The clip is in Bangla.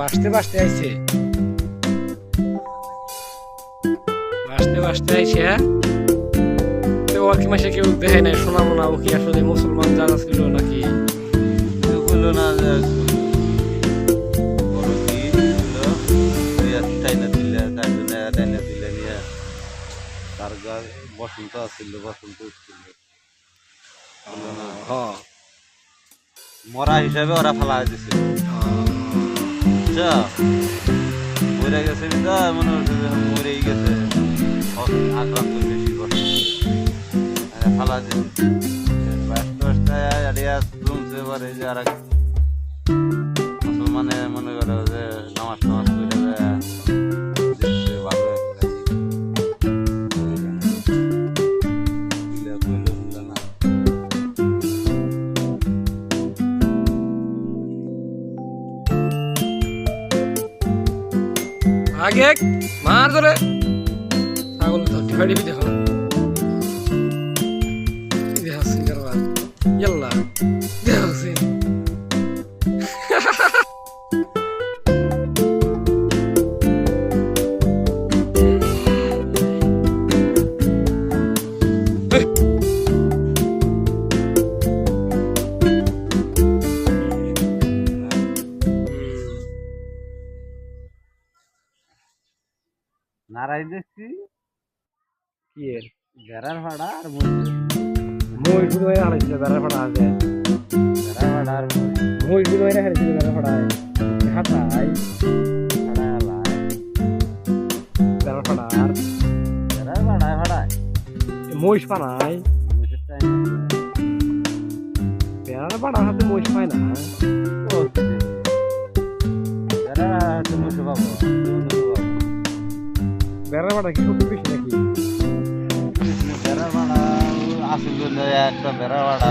বাসতে বাসতে আইছে। বাসতে বাসতে আইছে হ্যাঁ? মাসে কেউ দেখে নাই শোনাবো না ও কি আসলে মুসলমান জানা ছিল নাকি? বলল না তার গা বসন্ত আসছিল বসন্ত উঠছিল। মরা হিসাবে ওরা ফেলা দিছিল বুঝছ মরে গেছে বিদা, মনে হচ্ছে যে মরেই গেছে। আক্রান্ত বেশি করছে ফালা আরিয়া জমছে এবার এই যে আর আগে মার ধরে। ছাগল ধরতে ডিভাইডি দেখো দেখাচ্ছি কারবার ইয়াল্লা দেখাচ্ছি নারাই দেখছি। কি এর? বেড়ার ভাড়া আর মই শুধু হয়ে হারাইছিল বেড়া ফাড়া আছে। বেড়ার ভাড়া আর মই শুধু হয়ে হারাইছিল বেড়া ফাড়ায় হাতাই ভাড়া আলায় বেড়া ফাড়া আর বেড়ার ভাড়ায় ভাড়ায়। মহিষ পানাই হাতে মহিষ পায় না। হাতে পাবো। বেড়া ভাড়া কি সত্যি বেশি নাকি? বেড়া ভাড়া আসল একটা বেড়া ভাড়া